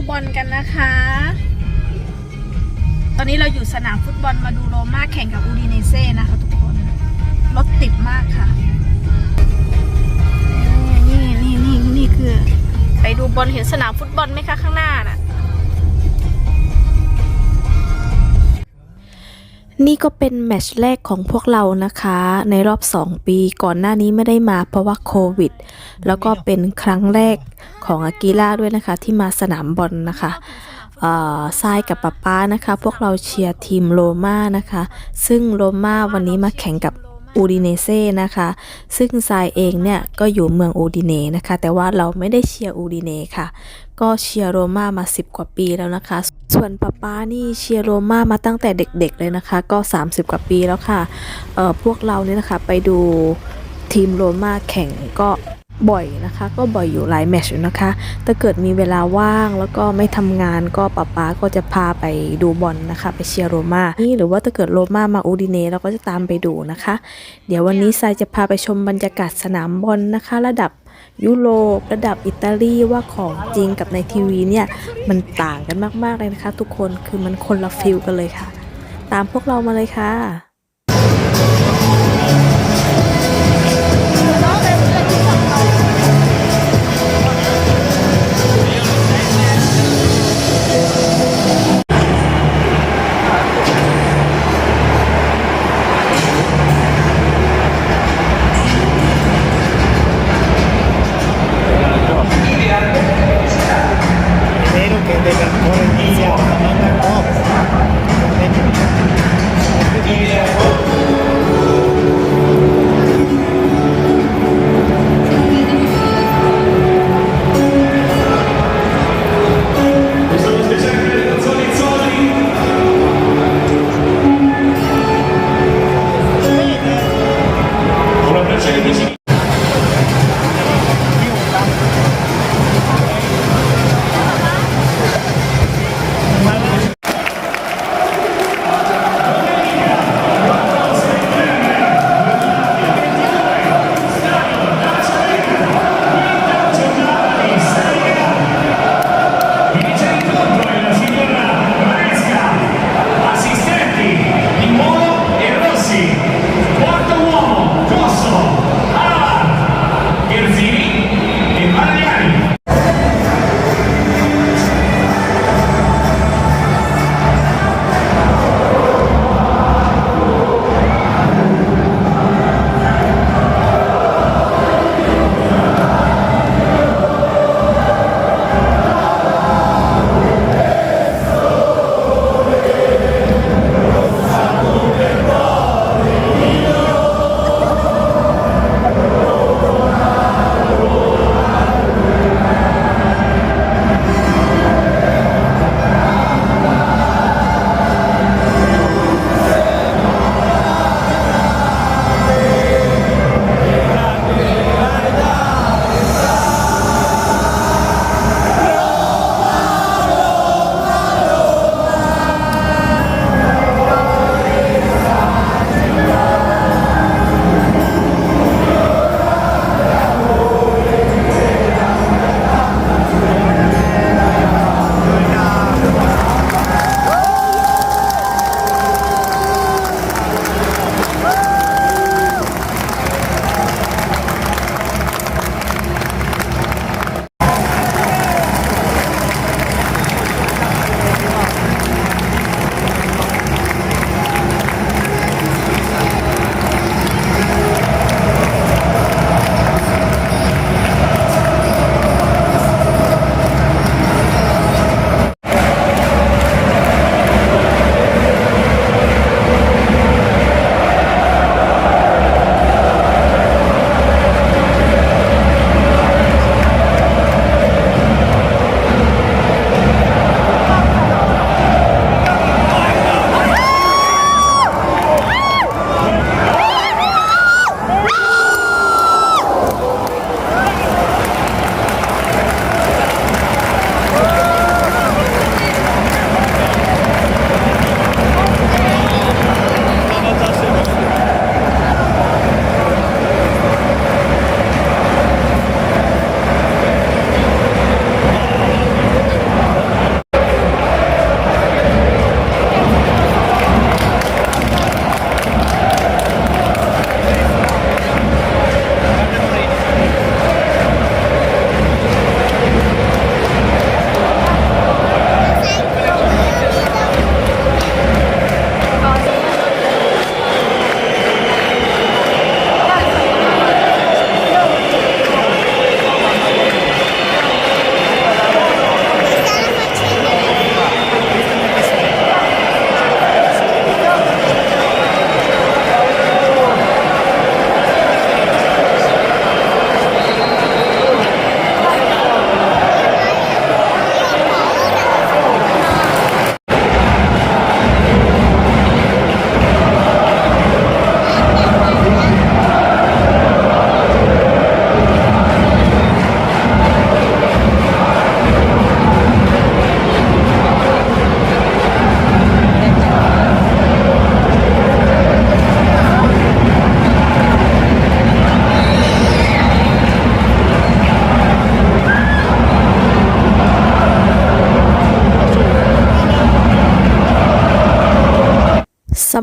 ูบอลกันนะคะ ตอนนี้เราอยู่สนามฟุตบอลมาดูโรม่าแข่งกับอูดิเนเซ่นะคะทุกคน รถติดมากค่ะ นี่นี่นี่นี่คือ ไปดูบอลเห็นสนามฟุตบอลไหมคะข้างหน้าน่ะ นี่ก็เป็นแมชแรกของพวกเรานะคะ ในรอบ 2 ปีก่อนหน้านี้ไม่ได้มาเพราะว่าโควิด แล้วก็เป็นครั้งแรกของอากิล่าด้วยนะคะ ที่มาสนามบอลนะคะเออทรายกับป๊าป้านะคะ พวกเราเชียร์ทีมโรม่านะคะ ซึ่งโรม่าวันนี้มาแข่งกับ อูดิเนเซ่นะคะ ซึ่งทรายเองเนี่ยก็อยู่เมืองอูดิเนนะคะ แต่ว่าเราไม่ได้เชียร์อูดิเนค่ะ ก็เชียร์โรม่ามา 10 กว่าปีแล้วนะคะ ส่วนป๊าป้านี่เชียร์โรม่ามาตั้งแต่เด็กๆเลยนะคะ ก็ 30 กว่าปีแล้วค่ะ เอ่อพวกเราเนี่ยนะคะไปดูทีมโรม่าแข่งก็ บ่อยนะคะ ก็บ่อยอยู่หลายแมตช์อยู่นะคะ ถ้าเกิดมีเวลาว่างแล้วก็ไม่ทำงานก็ป๊าป๊าก็จะพาไปดูบอลนะคะ ไปเชียร์โรม่านี่หรือว่าถ้าเกิดโรม่ามาอูดิเนเราก็จะตามไปดูนะคะ เดี๋ยววันนี้ทรายจะพาไปชมบรรยากาศสนามบอลนะคะ ระดับยุโรประดับอิตาลีว่าของจริงกับในทีวีเนี่ย มันต่างกันมากๆเลยนะคะ ทุกคนคือมันคนละฟิลกันเลยค่ะ ตามพวกเรามาเลยค่ะ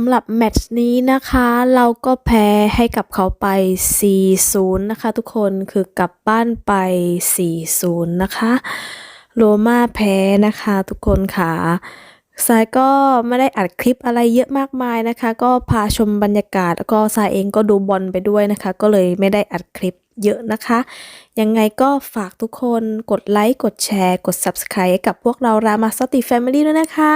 ำหรับแมตช์นี้นะคะ เราก็แพ้ให้กับเขาไป 4-0 นะคะ ทุกคนคือกลับบ้านไป 4-0 นะคะ โรมาแพ้นะคะทุกคนค่ะสายก็ไม่ได้อัดคลิปอะไรเยอะมากมายนะคะ ก็พาชมบรรยากาศแล้วก็สายเองก็ดูบอลไปด้วยนะคะ ก็เลยไม่ได้อัดคลิปเยอะนะคะ ยังไงก็ฝากทุกคนกดไลค์ กดแชร์ กด Subscribe กับพวกเรารามาสติแฟมิลี่ด้วยนะคะ